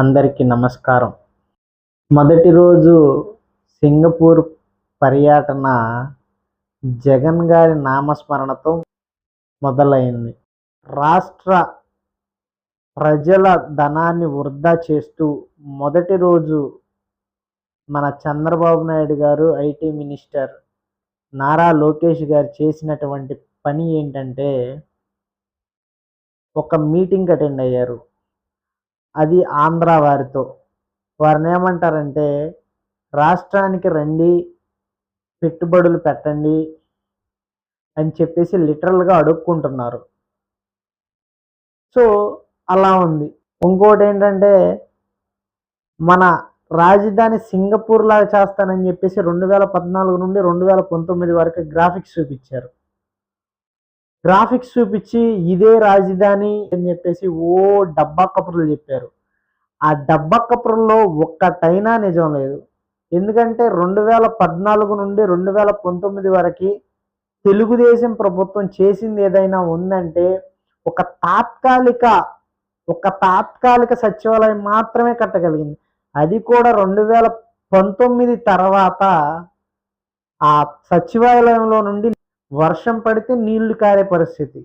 అందరికీ నమస్కారం. మొదటి రోజు సింగపూర్ పర్యటన జగన్ గారి నామస్మరణతో మొదలైంది. రాష్ట్ర ప్రజల ధనాన్ని వృధా చేస్తూ మొదటి రోజు మన చంద్రబాబు నాయుడు గారు ఐటీ మినిస్టర్ నారా లోకేష్ గారు చేసినటువంటి పని ఏంటంటే ఒక మీటింగ్ అటెండ్ అయ్యారు. అది ఆంధ్ర వారితో. వారిని ఏమంటారంటే రాష్ట్రానికి రండి పెట్టుబడులు పెట్టండి అని చెప్పేసి లిటరల్గా అడుక్కుంటున్నారు. సో అలా ఉంది. ఇంకోటి ఏంటంటే మన రాజధాని సింగపూర్ లాగా చేస్తానని చెప్పేసి రెండు వేల పద్నాలుగు నుండి రెండు వేల పంతొమ్మిది వరకు గ్రాఫిక్స్ చూపించారు. గ్రాఫిక్స్ చూపించి ఇదే రాజధాని అని చెప్పేసి ఓ డబ్బా కబుర్లు చెప్పారు. ఆ డబ్బక్కపురంలో ఒక్కటైనా నిజం లేదు. ఎందుకంటే రెండు వేల పద్నాలుగు నుండి రెండు వేల పంతొమ్మిది వరకు తెలుగుదేశం ప్రభుత్వం చేసింది ఏదైనా ఉందంటే ఒక తాత్కాలిక ఒక తాత్కాలిక సచివాలయం మాత్రమే కట్టగలిగింది. అది కూడా రెండు వేల పంతొమ్మిది తర్వాత ఆ సచివాలయంలో నుండి వర్షం పడితే నీళ్ళు కారే పరిస్థితి.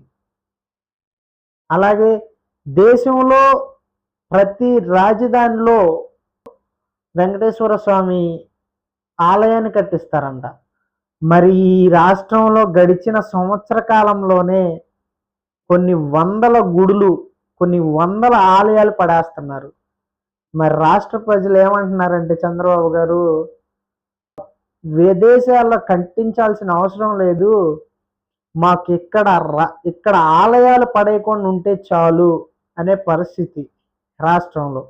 అలాగే దేశంలో ప్రతి రాజధానిలో వెంకటేశ్వర స్వామి ఆలయాన్ని కట్టిస్తారంట. మరి ఈ రాష్ట్రంలో గడిచిన సంవత్సర కాలంలోనే కొన్ని వందల గుడులు కొన్ని వందల ఆలయాలు పడేస్తున్నారు. మరి రాష్ట్ర ప్రజలు ఏమంటున్నారంటే చంద్రబాబు గారు విదేశాల్లో కట్టించాల్సిన అవసరం లేదు. మాకు ఇక్కడ ఇక్కడ ఆలయాలు పడేయకుండా ఉంటే చాలు అనే పరిస్థితి. రాష్ట్రంలో